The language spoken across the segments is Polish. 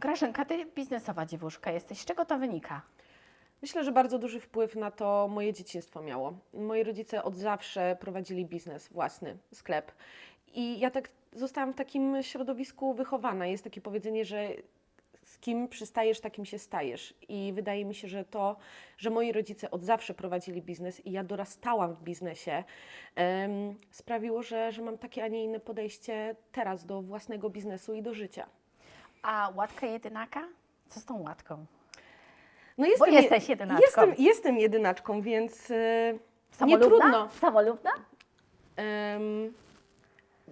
Grażynka, ty biznesowa dziewuszka jesteś. Z czego to wynika? Myślę, że bardzo duży wpływ na to moje dzieciństwo miało. Moi rodzice od zawsze prowadzili biznes własny, sklep. I ja tak zostałam w takim środowisku wychowana. Jest takie powiedzenie, że z kim przystajesz, takim się stajesz. I wydaje mi się, że to, że moi rodzice od zawsze prowadzili biznes i ja dorastałam w biznesie, em, sprawiło, że, że mam takie, a nie inne podejście teraz do własnego biznesu i do życia. A łatka jedynaka? Co z tą łatką? No Bo je- jesteś jedynaczką. Jestem, jestem jedynaczką, więc y, nie Samolubna? trudno. Samolubna? Em,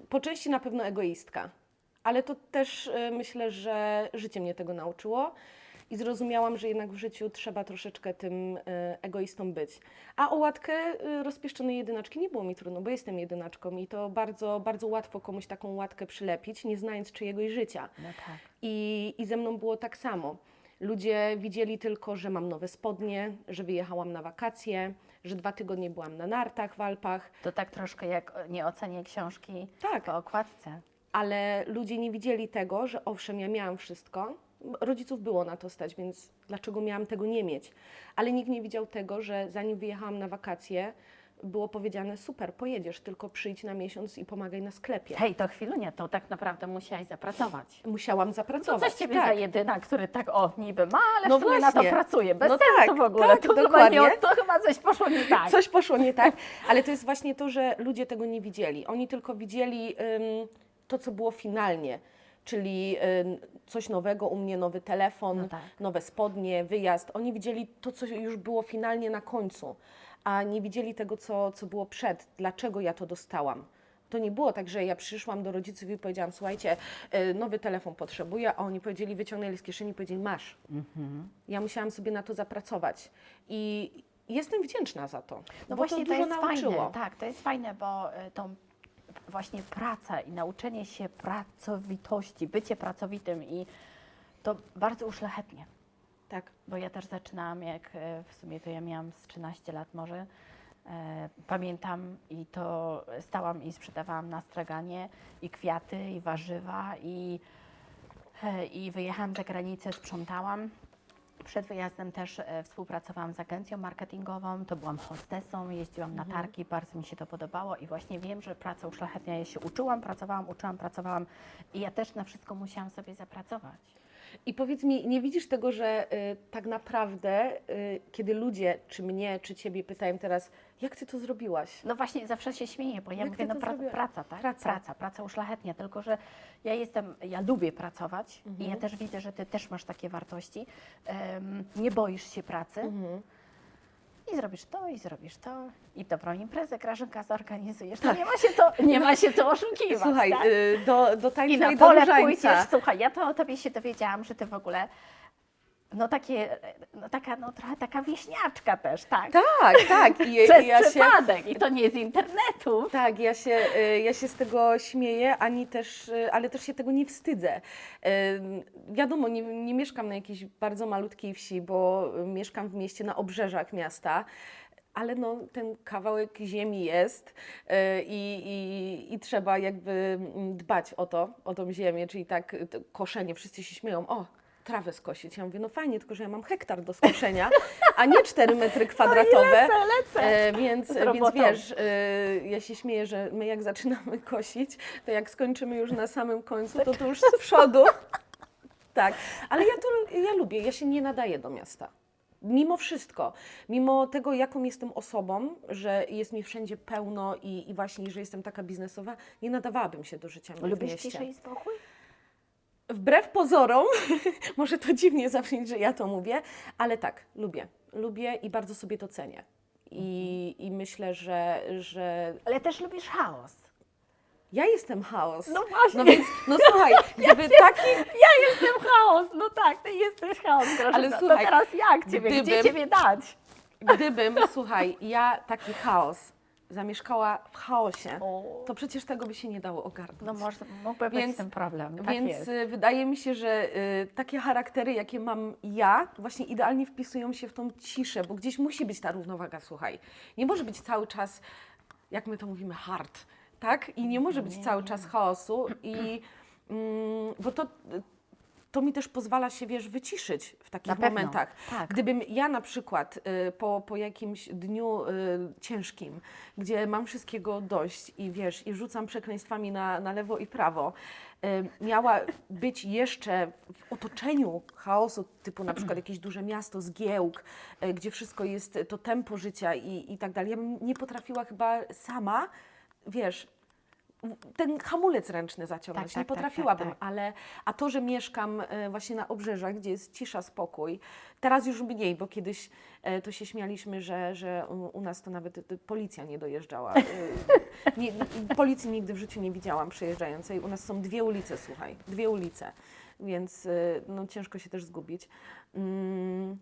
po części na pewno egoistka, ale to też y, myślę, że życie mnie tego nauczyło i zrozumiałam, że jednak w życiu trzeba troszeczkę tym y, egoistą być. A o łatkę y, rozpieszczonej jedynaczki nie było mi trudno, bo jestem jedynaczką i to bardzo, bardzo łatwo komuś taką łatkę przylepić, nie znając czyjegoś życia. No tak. I, I ze mną było tak samo. Ludzie widzieli tylko, że mam nowe spodnie, że wyjechałam na wakacje, że dwa tygodnie byłam na nartach w Alpach, To tak troszkę jak nie ocenię książki Tak. po okładce. ale ludzie nie widzieli tego, że owszem, ja miałam wszystko, rodziców było na to stać, więc dlaczego miałam tego nie mieć? Ale nikt nie widział tego, że zanim wyjechałam na wakacje, było powiedziane super, pojedziesz, tylko przyjdź na miesiąc i pomagaj na sklepie. Hej, to chwilunia, to tak naprawdę musiałaś zapracować. Musiałam Co zapracować. coś ciebie tak. za jedyna, który tak o niby ma, ale No w sumie na to pracuje. Bez No sensu tak, w ogóle. tak, to, chyba dokładnie. nie, to chyba coś poszło nie tak. Coś poszło nie tak, ale to jest właśnie to, że ludzie tego nie widzieli. Oni tylko widzieli ym, to, co było finalnie, czyli coś nowego, u mnie nowy telefon, No tak. nowe spodnie, wyjazd. Oni widzieli to, co już było finalnie na końcu, a nie widzieli tego, co, co było przed, dlaczego ja to dostałam. To nie było tak, że ja przyszłam do rodziców i powiedziałam, słuchajcie, y, nowy telefon potrzebuję, a oni powiedzieli, wyciągnęli z kieszeni i powiedzieli, masz. Mhm. Ja musiałam sobie na to zapracować i jestem wdzięczna za to, No właśnie to to, jest nauczyło. fajne. Tak, to jest fajne, bo y, tą właśnie praca i nauczenie się pracowitości, bycie pracowitym i to bardzo uszlachetnie. Tak. Bo ja też zaczynałam, jak e, w sumie to ja miałam z 13 lat może. E, pamiętam i to stałam i sprzedawałam na straganie i kwiaty, i warzywa, i, e, i wyjechałam za granicę, sprzątałam. Przed wyjazdem też e, współpracowałam z agencją marketingową, to byłam hostesą, jeździłam na targi, bardzo mi się to podobało i właśnie wiem, że praca uszlachetnia, ja się uczyłam, pracowałam, uczyłam, pracowałam i ja też na wszystko musiałam sobie zapracować. I powiedz mi, nie widzisz tego, że y, tak naprawdę, y, kiedy ludzie, czy mnie, czy ciebie pytają teraz, jak ty to zrobiłaś? No właśnie, zawsze się śmieję, bo ja Jak mówię, ty no to pra, zrobiłaś? praca, tak? Praca. praca, praca uszlachetnia, tylko że ja jestem, ja lubię pracować i Mhm. ja też widzę, że ty też masz takie wartości. Em, nie boisz się pracy Mhm. I zrobisz to, i zrobisz to, i dobrą imprezę Grażynka zorganizujesz. Tak. No nie ma się co, nie ma się co oszukiwać, Słuchaj, tak? y, do, do tańca I i, na do pole różańca. pójdziesz, słuchaj, ja to o tobie się dowiedziałam, że ty w ogóle, no takie, no taka, no trochę taka wieśniaczka też, tak? Tak, tak. I, Przez i ja się, przypadek i to nie z internetu. tak, ja się, y, ja się z tego śmieję, ani też, y, ale też się tego nie wstydzę. Y, Wiadomo, nie, nie mieszkam na jakiejś bardzo malutkiej wsi, bo mieszkam w mieście na obrzeżach miasta. Ale no, ten kawałek ziemi jest i, i, i trzeba jakby mm, dbać o to, o tą ziemię, czyli tak koszenie. Wszyscy się śmieją, o, trawę skosić. Ja mówię, no fajnie, tylko że ja mam hektar do skoszenia, a nie 4 metry kwadratowe. Lecę, lecę. E, więc, więc wiesz, e, ja się śmieję, że my jak zaczynamy kosić, to jak skończymy już na samym końcu, to to już z przodu. Tak, ale ja to ja lubię, ja się nie nadaję do miasta. Mimo wszystko, mimo tego, jaką jestem osobą, że jest mi wszędzie pełno i, i właśnie, że jestem taka biznesowa, nie nadawałabym się do życia w Lubisz mieście. ciszę i spokój? Wbrew pozorom, może to dziwnie zabrzmieć, że ja to mówię, ale tak, lubię. Lubię i bardzo sobie to cenię. I, i myślę, że, że Ale też lubisz chaos. ja jestem chaos. No właśnie. No więc, no słuchaj, gdyby taki, Ja jestem chaos, no tak, ty jesteś chaos, Grażyna. Ale to słuchaj, teraz jak Ciebie, gdzie gdybym- Ciebie dać? gdybym, słuchaj, ja taki chaos zamieszkała w chaosie, O. to przecież tego by się nie dało ogarnąć. No może, mógłby być Więc- ten problem, tak Więc jest. y, wydaje mi się, że y, takie charaktery, jakie mam ja, właśnie idealnie wpisują się w tą ciszę, bo gdzieś musi być ta równowaga, słuchaj. Nie może być cały czas, jak my to mówimy, hard, tak? I nie może być cały czas chaosu, i, mm, bo to, to mi też pozwala się, wiesz, wyciszyć w takich Na momentach. tak. Gdybym ja na przykład y, po, po jakimś dniu y, ciężkim, gdzie mam wszystkiego dość i wiesz, i rzucam przekleństwami na, na lewo i prawo, y, miała być jeszcze w otoczeniu chaosu, typu na przykład jakieś duże miasto, zgiełk, gdzie wszystko jest, to tempo życia i, i tak dalej. Ja bym nie potrafiła chyba sama, wiesz, ten hamulec ręczny zaciągnąć. Tak, nie tak, tak, potrafiłabym, tak, tak. ale a to, że mieszkam e, właśnie na obrzeżach, gdzie jest cisza, spokój, teraz już mniej, bo kiedyś e, to się śmialiśmy, że, że u, nas to nawet e, policja nie dojeżdżała. Nie, policji nigdy w życiu nie widziałam przejeżdżającej. U nas są dwie ulice, słuchaj, dwie ulice, więc no, ciężko się też zgubić. Mm,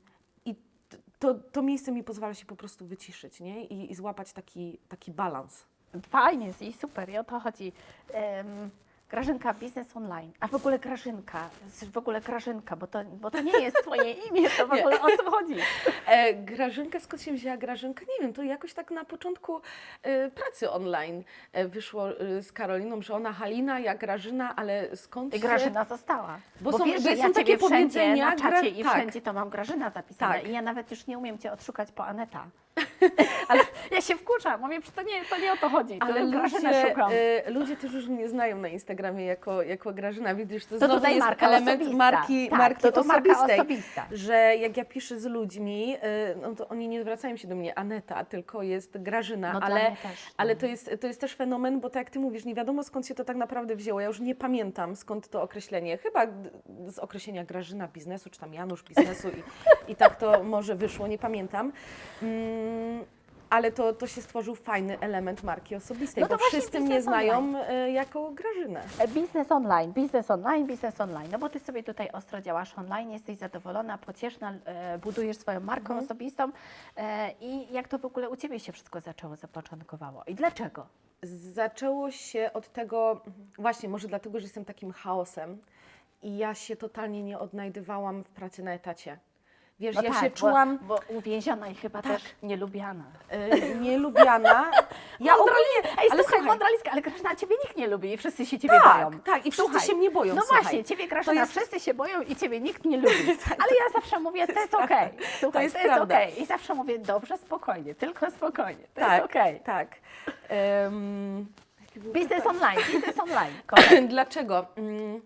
to, to miejsce mi pozwala się po prostu wyciszyć nie? I, i złapać taki, taki balans. Fajnie jest i super, i o to chodzi. Em, Grażynka Biznes Online. A w ogóle Grażynka, w ogóle Grażynka, bo to, bo to nie jest Twoje imię, to w Nie. ogóle o co chodzi? E, Grażynka, skąd się wzięła Grażynka? Nie wiem, to jakoś tak na początku e, pracy online e, wyszło e, z Karoliną, że ona Halina, ja Grażyna, ale skąd I się... Grażyna została. Bo Bo, są- wiesz, że są ja takie powiedzenia, na czacie gra- i tak. wszędzie to mam Grażyna zapisane Tak. i ja nawet już nie umiem Cię odszukać po Aneta. Ale ja się wkurzam, mówię, że to nie, to nie o to chodzi, to Ale ludzie, szukam. e, ludzie też już mnie znają na Instagramie jako, jako Grażyna. Widzisz, to, znowu tutaj jest marka element osobista. marki, tak, marki to, to marka osobistej. osobista. Że jak ja piszę z ludźmi, e, no to oni nie zwracają się do mnie Aneta, tylko jest Grażyna, No dla ale, mnie też, no. ale to, jest, to jest też fenomen, bo tak jak Ty mówisz, nie wiadomo skąd się to tak naprawdę wzięło. Ja już nie pamiętam skąd to określenie. Chyba d- z określenia Grażyna biznesu, czy tam Janusz biznesu i, i tak to może wyszło, nie pamiętam. Mm, ale to, to się stworzył fajny element marki osobistej, No to bo właśnie wszyscy mnie znają e, jako Grażynę. E, Biznes online, biznes online, biznes online. No bo ty sobie tutaj ostro działasz online, jesteś zadowolona, pocieszna, e, budujesz swoją markę Mhm. osobistą. E, I jak to w ogóle u ciebie się wszystko zaczęło, zapoczątkowało? I dlaczego? Zaczęło się od tego, właśnie może dlatego, że jestem takim chaosem i ja się totalnie nie odnajdywałam w pracy na etacie. Wiesz, No ja tak, się czułam Bo, bo uwięziona i chyba też nielubiana. e, nielubiana. Ja ogólnie, Ej, ale słuchaj, słuchaj, mądra Liska, ale Grażyna, ciebie nikt nie lubi i wszyscy się ciebie boją. tak, tak, i wszyscy Słuchaj, się mnie boją, No słuchaj. właśnie, ciebie Grażyna, jest- wszyscy się boją i ciebie nikt nie lubi. Ale ja zawsze mówię, to jest okej. Słuchaj, to jest jest, okej. I zawsze mówię, dobrze, spokojnie, tylko spokojnie, to tak, jest okej. tak. Em, jaki był Biznes online, biznes online. Dlaczego? Mm,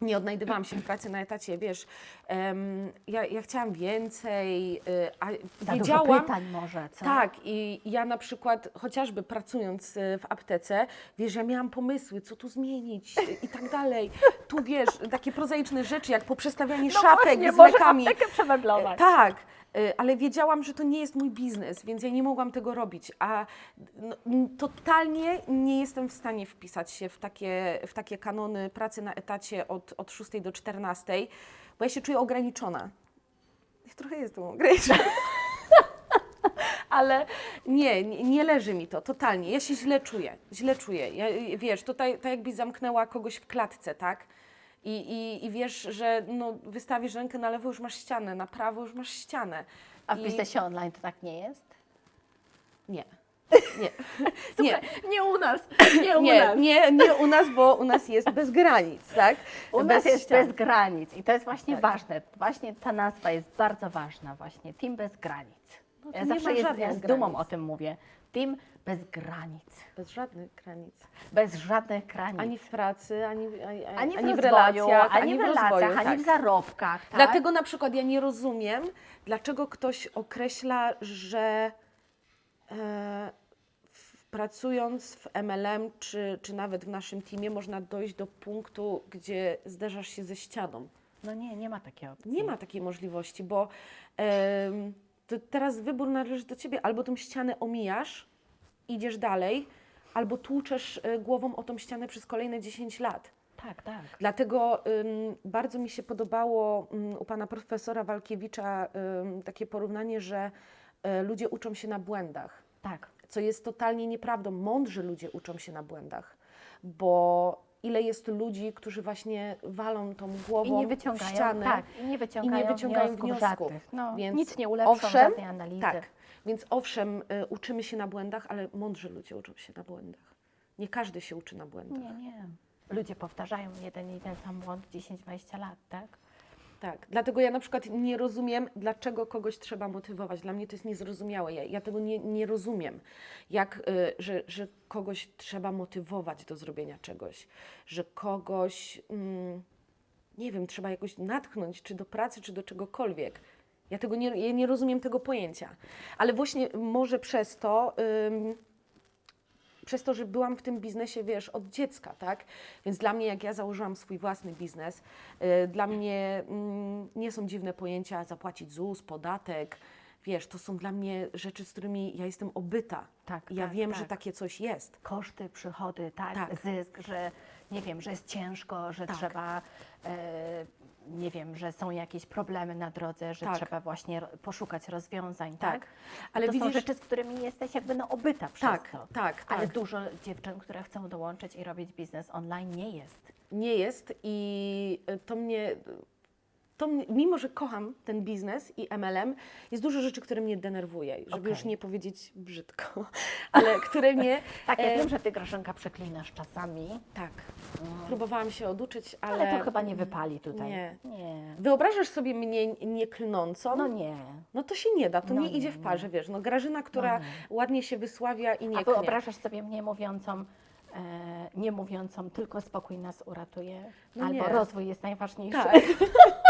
Nie odnajdywałam się w pracy na etacie, wiesz, em, ja, ja chciałam więcej, y, a Za dużo wiedziałam, pytań może, co? Tak, i ja na przykład, chociażby pracując y, w aptece, wiesz, ja miałam pomysły, co tu zmienić y, i tak dalej. Tu wiesz, takie prozaiczne rzeczy, jak poprzestawianie No szafek z lekami. aptekę przemeblować. Tak, y, ale wiedziałam, że to nie jest mój biznes, więc ja nie mogłam tego robić, a no, totalnie nie jestem w stanie wpisać się w takie, w takie kanony pracy na etacie od, od 6 do 14, bo ja się czuję ograniczona. Ja trochę jestem ograniczona. Ale nie, nie, nie leży mi to, totalnie. Ja się źle czuję, źle czuję. Ja, wiesz, tutaj tak jakbyś zamknęła kogoś w klatce, tak? I, i, I wiesz, że no, wystawisz rękę na lewo, już masz ścianę, na prawo już masz ścianę. A w I- biznesie online to tak nie jest? Nie. Nie. Nie. Nie, u nas, nie u Nie, nas. nie, nie u nas, bo u nas jest bez granic, tak? U nas jest ścian. bez granic i to jest właśnie Tak. ważne. Właśnie ta nazwa jest bardzo ważna, właśnie Team bez granic. No to ja nie zawsze jest, żadnych ja z dumą granic. o tym mówię. Team bez granic. Bez żadnych granic. Bez żadnych granic. Ani w pracy, ani, ani, ani w, ani w rozwoju, relacjach, ani w relacjach, rozwoju, ani tak. w zarobkach. Tak? Dlatego na przykład ja nie rozumiem, dlaczego ktoś określa, że e, w, pracując w MLM czy, czy nawet w naszym teamie można dojść do punktu, gdzie zderzasz się ze ścianą. No nie, nie ma takiej opcji. Nie ma takiej możliwości, bo em, to teraz wybór należy do ciebie. Albo tą ścianę omijasz, idziesz dalej, albo tłuczesz e, głową o tą ścianę przez kolejne 10 lat. Tak, tak. Dlatego ym, bardzo mi się podobało ym, u pana profesora Walkiewicza ym, takie porównanie, że y, ludzie uczą się na błędach, Tak. co jest totalnie nieprawdą. Mądrzy ludzie uczą się na błędach, bo ile jest ludzi, którzy właśnie walą tą głową I nie w wyciągają, ścianę tak, i nie wyciągają, wyciągają wniosków, wniosków. żadnych. No, Więc nic nie ulepszą, owszem, żadnej analizy. Tak, więc owszem, y, uczymy się na błędach, ale mądrzy ludzie uczą się na błędach. Nie każdy się uczy na błędach. Nie, nie. ludzie powtarzają jeden i ten sam błąd 10-20 lat, tak? Tak, dlatego ja na przykład nie rozumiem, dlaczego kogoś trzeba motywować. Dla mnie to jest niezrozumiałe. Ja, ja tego nie, nie rozumiem, jak, y, że, że kogoś trzeba motywować do zrobienia czegoś, że kogoś, mm, nie wiem, trzeba jakoś natchnąć, czy do pracy, czy do czegokolwiek. Ja tego nie, ja nie rozumiem tego pojęcia. Ale właśnie może przez to. Przez to, że byłam w tym biznesie, wiesz, od dziecka, tak? Więc dla mnie, jak ja założyłam swój własny biznes, y, dla mnie mm, nie są dziwne pojęcia zapłacić ZUS, podatek. Wiesz, to są dla mnie rzeczy, z którymi ja jestem obyta. Tak, ja tak, wiem, tak. że takie coś jest. Koszty, przychody, tak, Tak. zysk, że nie wiem, że jest ciężko, że Tak. trzeba, e, nie wiem, że są jakieś problemy na drodze, że Tak. trzeba właśnie poszukać rozwiązań, tak? Tak. Ale to są widzisz- rzeczy, z którymi jesteś jakby no obyta przez Tak, to. tak, Ale tak. dużo dziewczyn, które chcą dołączyć i robić biznes online nie jest. Nie jest i to mnie, to mimo że kocham ten biznes i MLM, jest dużo rzeczy, które mnie denerwuje, żeby Okej. już nie powiedzieć brzydko, ale które mnie... Tak, ja e, wiem, że ty Grażynka przeklinasz czasami, Tak, próbowałam się oduczyć, ale... ale, to chyba nie wypali tutaj. Nie. Nie. Wyobrażasz sobie mnie nie klnącą? No nie. No to się nie da, to No nie, nie, idzie w parze, wiesz. No Grażyna, która nie. ładnie się wysławia i nie A wyobrażasz sobie mnie mówiącą, e, nie mówiącą, tylko spokój nas uratuje, No albo nie. rozwój jest najważniejszy. Tak.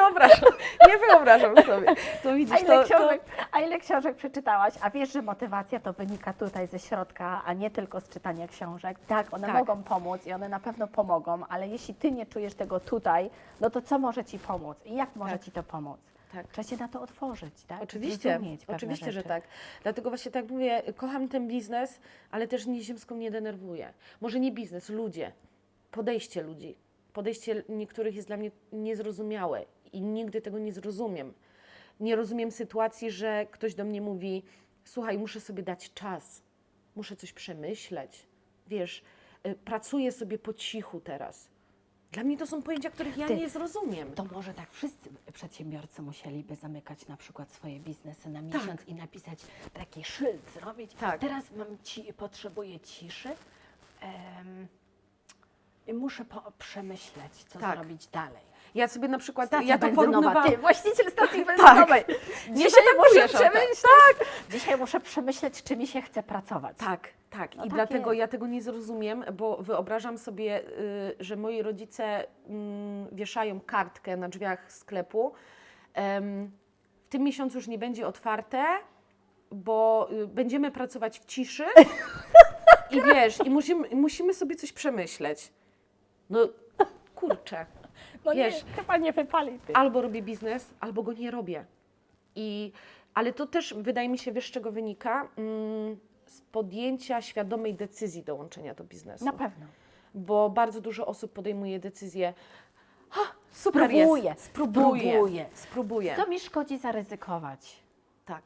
nie wyobrażam, nie wyobrażam sobie. To A widzisz, ile, to, to, książek, a ile książek przeczytałaś? A wiesz, że motywacja to wynika tutaj ze środka, a nie tylko z czytania książek. Tak, one Tak. mogą pomóc i one na pewno pomogą, ale jeśli ty nie czujesz tego tutaj, no to co może ci pomóc? I jak może Tak. ci to pomóc? Tak. Trzeba się na to otworzyć, tak? Oczywiście, oczywiście, że rzeczy. tak. Dlatego właśnie tak mówię, kocham ten biznes, ale też nieziemską mnie denerwuje. Może nie biznes, ludzie, podejście ludzi. Podejście niektórych jest dla mnie niezrozumiałe i nigdy tego nie zrozumiem. Nie rozumiem sytuacji, że ktoś do mnie mówi: Słuchaj, muszę sobie dać czas, muszę coś przemyśleć. Wiesz, y, pracuję sobie po cichu teraz. Dla mnie to są pojęcia, których ja Ty- nie zrozumiem. To może tak wszyscy przedsiębiorcy musieliby zamykać na przykład swoje biznesy na miesiąc i napisać taki szyld zrobić. Tak. Teraz mam ci, potrzebuję ciszy em, i muszę po, przemyśleć, co Tak. zrobić dalej. Ja sobie na przykład, Stacja ja to porównywałam. ty, właściciel stacji benzynowej. Nie Dzisiaj muszę o tak. przemyśleć. Dzisiaj muszę przemyśleć, czy mi się chce pracować. Tak, tak. No I tak dlatego jest. ja tego nie zrozumiem, bo wyobrażam sobie, y, że moi rodzice mm, wieszają kartkę na drzwiach sklepu. W tym miesiącu już nie będzie otwarte, bo y, będziemy pracować w ciszy. I wiesz, i musimy, i musimy sobie coś przemyśleć. No kurczę. No wiesz, nie, chyba nie wypali ty. albo robię biznes, albo go nie robię. I, ale to też wydaje mi się, wiesz, z czego wynika? Mm, z podjęcia świadomej decyzji dołączenia do biznesu. Na pewno. Bo bardzo dużo osób podejmuje decyzję, ha, super Spróbuję, jest, spróbuję, spróbuję. spróbuję. Co mi szkodzi zaryzykować? Tak.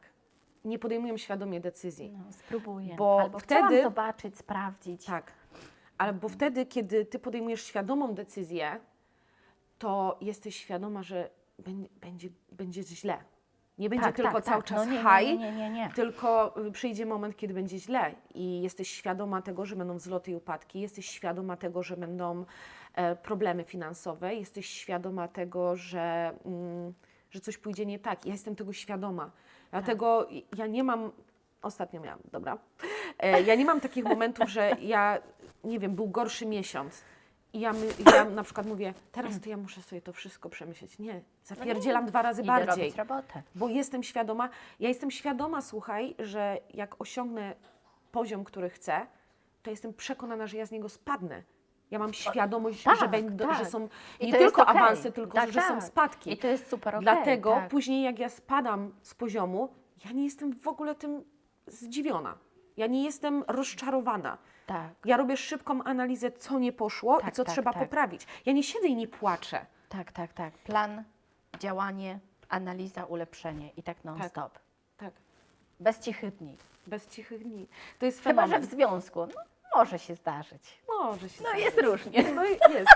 Nie podejmują świadomie decyzji. No, spróbuję. Bo Albo wtedy- zobaczyć, sprawdzić. Tak. Albo wtedy, kiedy ty podejmujesz świadomą decyzję, to jesteś świadoma, że bę- będzie, będzie źle. Nie będzie Tak, tylko tak, cały tak. czas No nie, high, nie, nie, nie, tylko y, przyjdzie moment, kiedy będzie źle i jesteś świadoma tego, że będą wzloty i upadki, jesteś świadoma tego, że będą e, problemy finansowe, jesteś świadoma tego, że, mm, że coś pójdzie nie tak. Ja jestem tego świadoma. Dlatego ja nie mam, ostatnio miałam, dobra, e, ja nie mam takich momentów, że ja, nie wiem, był gorszy miesiąc. I ja, my, ja na przykład mówię, teraz to ja muszę sobie to wszystko przemyśleć. Nie, zapierdzielam dwa razy Idę bardziej robić robotę. bo jestem świadoma, ja jestem świadoma, słuchaj, że jak osiągnę poziom, który chcę, to jestem przekonana, że ja z niego spadnę. Ja mam świadomość, tak, że, będą, tak. że są I nie to jest tylko okej. awanse, tylko Tak, że są tak. spadki. I to jest super okej. Dlatego tak. później, jak ja spadam z poziomu, ja nie jestem w ogóle tym zdziwiona. Ja nie jestem rozczarowana. Tak, Ja robię szybką analizę, co nie poszło i Tak, co tak, trzeba tak. poprawić. Ja nie siedzę i nie płaczę. tak, tak, tak. Plan, działanie, analiza, ulepszenie i tak non-stop. Tak, Bez cichych dni. bez cichych dni. To jest Chyba, fenomen. że w związku. No, może się zdarzyć. Może się No zdarzyć. jest różnie. No i jest.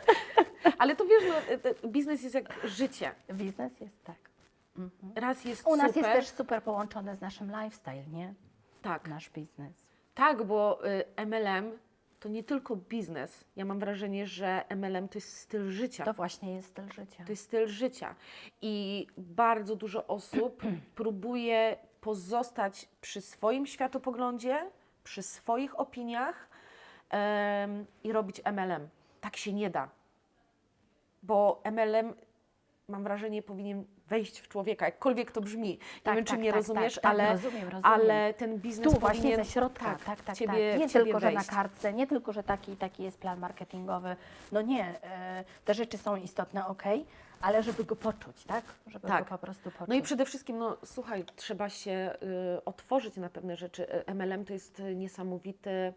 Ale to wiesz, no, e, e, biznes jest jak życie. Biznes jest tak. Raz jest U nas super. jest też super połączone z naszym lifestyle, nie? Tak, Nasz biznes. tak, bo y, MLM to nie tylko biznes. Ja mam wrażenie, że MLM to jest styl życia. To właśnie jest styl życia. To jest styl życia. I bardzo dużo osób próbuje pozostać przy swoim światopoglądzie, przy swoich opiniach em, i robić MLM. Tak się nie da. Bo MLM, mam wrażenie, powinien wejść w człowieka, jakkolwiek to brzmi. Nie Tak, wiem, czy tak, mnie tak, rozumiesz, tak, tak, ale, rozumiem, rozumiem. ale ten biznes tu właśnie powinien ze środka, tak, tak, tak, ciebie, tak. Nie ciebie tylko, że na wejść. kartce, nie tylko, że taki taki jest plan marketingowy. No nie, e, te rzeczy są istotne, ok, ale żeby go poczuć, tak? Żeby Tak. go po prostu poczuć. No i przede wszystkim, no słuchaj, trzeba się y, otworzyć na pewne rzeczy. MLM to jest niesamowite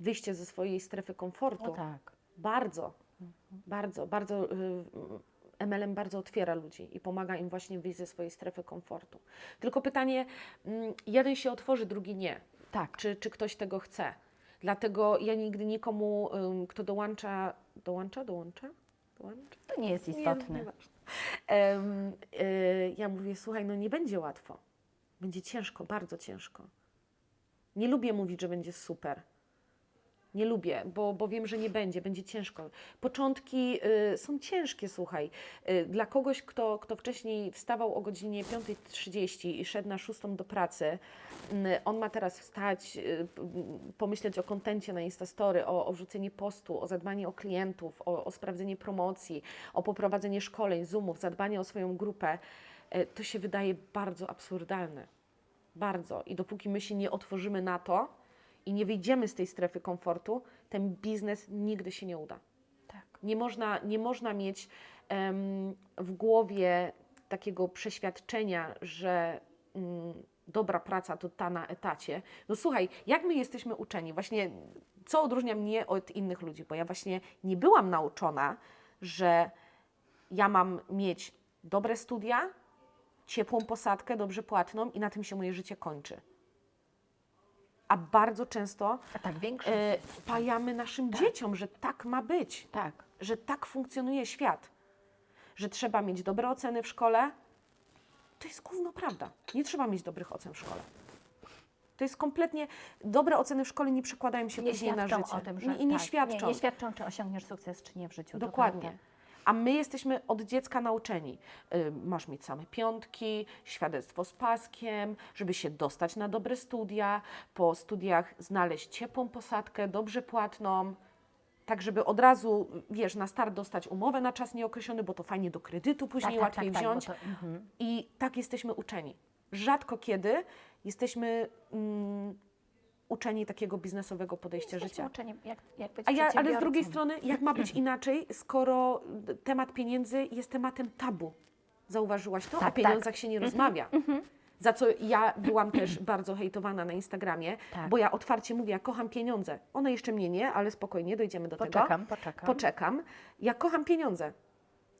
wyjście ze swojej strefy komfortu. no tak. Bardzo, bardzo, bardzo. y, MLM bardzo otwiera ludzi i pomaga im właśnie wyjść ze swojej strefy komfortu. Tylko pytanie, mm, jeden się otworzy, drugi nie. Tak. Czy, czy ktoś tego chce? Dlatego ja nigdy nikomu, kto dołącza, dołącza, dołącza, dołącza? To nie jest Nie, istotne. nieważne. Em, y, ja mówię, słuchaj, no nie będzie łatwo. Będzie ciężko, bardzo ciężko. Nie lubię mówić, że będzie super. Nie lubię, bo, bo wiem, że nie będzie, będzie ciężko. Początki y, są ciężkie, słuchaj. Y, dla kogoś, kto, kto wcześniej wstawał o godzinie 5.30 i szedł na 6 do pracy, y, on ma teraz wstać, y, pomyśleć o kontencie na Instastory, o, o wrzucenie postu, o zadbanie o klientów, o, o sprawdzenie promocji, o poprowadzenie szkoleń, zoomów, zadbanie o swoją grupę. Y, to się wydaje bardzo absurdalne. Bardzo. I dopóki my się nie otworzymy na to i nie wyjdziemy z tej strefy komfortu, ten biznes nigdy się nie uda. Tak. Nie można, nie można mieć em, w głowie takiego przeświadczenia, że mm, dobra praca to ta na etacie. No słuchaj, jak my jesteśmy uczeni? Właśnie co odróżnia mnie od innych ludzi? Bo ja właśnie nie byłam nauczona, że ja mam mieć dobre studia, ciepłą posadkę, dobrze płatną i na tym się moje życie kończy. A bardzo często A tak większość. e, wpajamy naszym dzieciom, że tak ma być, tak. że tak funkcjonuje świat, że trzeba mieć dobre oceny w szkole. To jest gówno prawda. Nie trzeba mieć dobrych ocen w szkole. To jest kompletnie. Dobre oceny w szkole nie przekładają się Nie później na świadczą życie. o tym, że nie, I nie tak, świadczą. Nie, nie świadczą, czy osiągniesz sukces, czy nie w życiu. Dokładnie. A my jesteśmy od dziecka nauczeni. Y, masz mieć same piątki, świadectwo z paskiem, żeby się dostać na dobre studia, po studiach znaleźć ciepłą posadkę, dobrze płatną, tak żeby od razu, wiesz, na start dostać umowę na czas nieokreślony, bo to fajnie do kredytu później Tak, tak, łatwiej tak, tak, wziąć. to- mhm. I tak jesteśmy uczeni. Rzadko kiedy jesteśmy mm, uczeni takiego biznesowego podejścia życia. uczeni, jak, jak być A ja, ale z drugiej strony, jak ma być inaczej, skoro temat pieniędzy jest tematem tabu? Zauważyłaś to? Tak, o pieniądzach się nie rozmawia. Za co ja byłam też bardzo hejtowana na Instagramie, Tak. bo ja otwarcie mówię, ja kocham pieniądze. One jeszcze mnie nie, ale spokojnie, dojdziemy do tego. Poczekam, poczekam. Poczekam. Ja kocham pieniądze.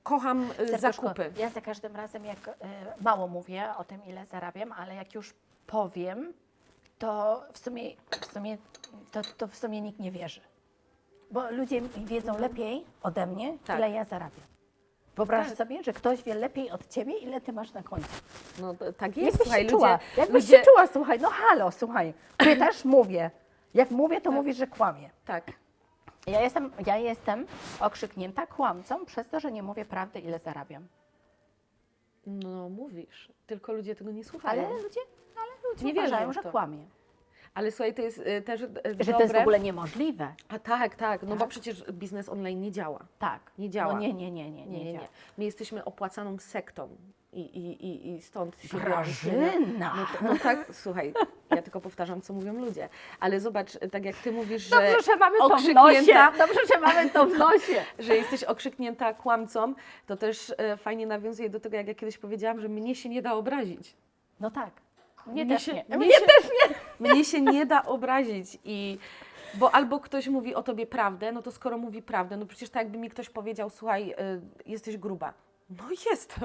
Kocham y, Serduszko, zakupy. Ja za każdym razem, jak e, mało mówię o tym, ile zarabiam, ale jak już powiem, to w sumie, w sumie, to, to w sumie nikt nie wierzy. Bo ludzie wiedzą lepiej ode mnie, Tak. ile ja zarabiam. Wyobraź Tak. sobie, że ktoś wie lepiej od ciebie, ile ty masz na koncie. No to- tak jest, Jakbyś słuchaj, się czuła, ludzie, jakbyś ludzie, się czuła, słuchaj, no halo, słuchaj, też mówię. Jak mówię, to mówisz, że kłamie. Tak. Ja jestem, ja jestem okrzyknięta kłamcą przez to, że nie mówię prawdy, ile zarabiam. No mówisz, tylko ludzie tego nie słuchają. Ale ludzie, ale ludzie Nie uważają, że to. kłamie. Ale słuchaj, to jest y, też y, dobre. Że to jest w ogóle niemożliwe. A tak, tak, no bo Tak. przecież biznes online nie działa. Tak. Nie działa. No nie, nie, nie, nie, nie, Nie, nie. My jesteśmy opłacaną sektą i, i, i, i stąd się Grażyna! No, to, no tak, słuchaj, ja tylko powtarzam, co mówią ludzie. Ale zobacz, tak jak ty mówisz, że, Dobrze, że mamy to w nosie. okrzyknięta- Dobrze, że mamy to w nosie. że jesteś okrzyknięta kłamcą, to też e, fajnie nawiązuje do tego, jak ja kiedyś powiedziałam, że mnie się nie da obrazić. No tak. Mnie, Mnie też się- nie. mnie Mnie się- też nie. Mnie się nie da obrazić i bo albo ktoś mówi o tobie prawdę, no to skoro mówi prawdę, no przecież tak jakby mi ktoś powiedział, słuchaj, y, jesteś gruba. No jestem.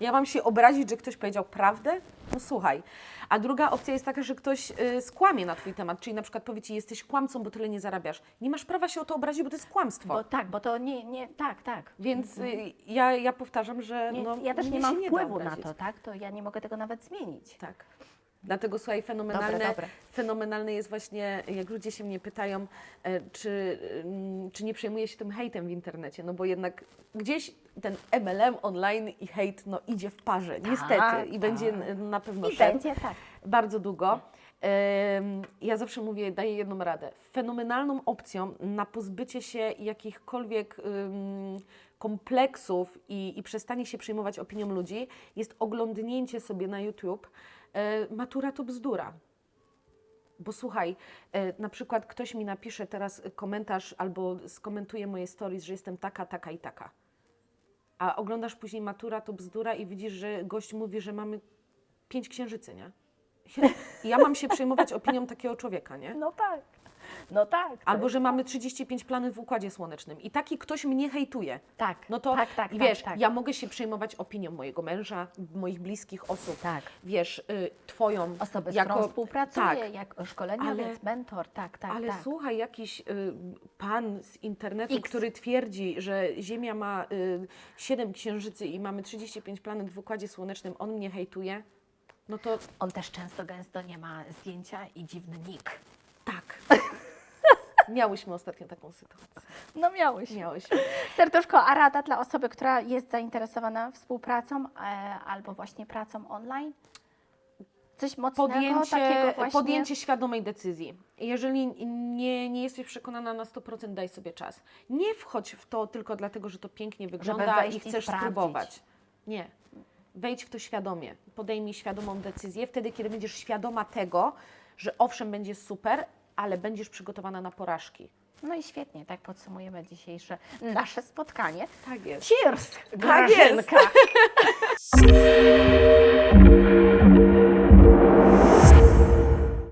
Ja mam się obrazić, że ktoś powiedział prawdę? No słuchaj. A druga opcja jest taka, że ktoś y, skłamie na twój temat, czyli na przykład powie ci, jesteś kłamcą, bo tyle nie zarabiasz. Nie masz prawa się o to obrazić, bo to jest kłamstwo. Bo tak, bo to nie, nie, tak, tak. Więc y, ja, ja powtarzam, że Nie, no, ja też nie mam da wpływu na obrazić. to, tak? To ja nie mogę tego nawet zmienić. Tak. Dlatego słuchaj, fenomenalne, Dobre, dobre. fenomenalne jest właśnie, jak ludzie się mnie pytają, e, czy, mm, czy nie przejmuję się tym hejtem w internecie, no bo jednak gdzieś ten MLM online i hejt no, idzie w parze, niestety, i tak. będzie na pewno I będzie tak. bardzo długo. Ja zawsze mówię, daję jedną radę. Fenomenalną opcją na pozbycie się jakichkolwiek kompleksów i, i przestanie się przejmować opinią ludzi jest oglądnięcie sobie na YouTube Matura to bzdura. Bo słuchaj, e, na przykład ktoś mi napisze teraz komentarz albo skomentuje moje stories, że jestem taka, taka i taka. A oglądasz później Matura to bzdura i widzisz, że gość mówi, że mamy pięć księżycy, nie? Ja mam się przejmować opinią takiego człowieka, nie? No tak. No tak. Albo, że mamy 35 planet w Układzie Słonecznym i taki ktoś mnie hejtuje. Tak. No to tak, tak, tak, wiesz, tak. ja mogę się przejmować opinią mojego męża, moich bliskich osób. Tak. Wiesz, y, twoją. Osoby, z jako, którą współpracuję, tak, jak szkoleniowiec, Ale- mentor, tak, tak, ale tak. słuchaj, jakiś y, pan z internetu, X. który twierdzi, że Ziemia ma y, 7 księżycy i mamy 35 planet w Układzie Słonecznym, on mnie hejtuje, no to On też często, gęsto nie ma zdjęcia i dziwny nick. tak. Miałyśmy ostatnio taką sytuację. No miałeś. Miałyśmy. Serduszko, a rada dla osoby, która jest zainteresowana współpracą e, albo właśnie pracą online? Coś mocnego, takiego podjęcie, właśnie? podjęcie świadomej decyzji. Jeżeli nie, nie jesteś przekonana na 100%, daj sobie czas. Nie wchodź w to tylko dlatego, że to pięknie wygląda wejść i i chcesz sprawdzić. spróbować. Nie. Wejdź w to świadomie. Podejmij świadomą decyzję wtedy, kiedy będziesz świadoma tego, że owszem, będzie super, ale będziesz przygotowana na porażki. No i świetnie, tak podsumujemy dzisiejsze nasze spotkanie. Tak jest. Cheers! Tak jest. Grażynka!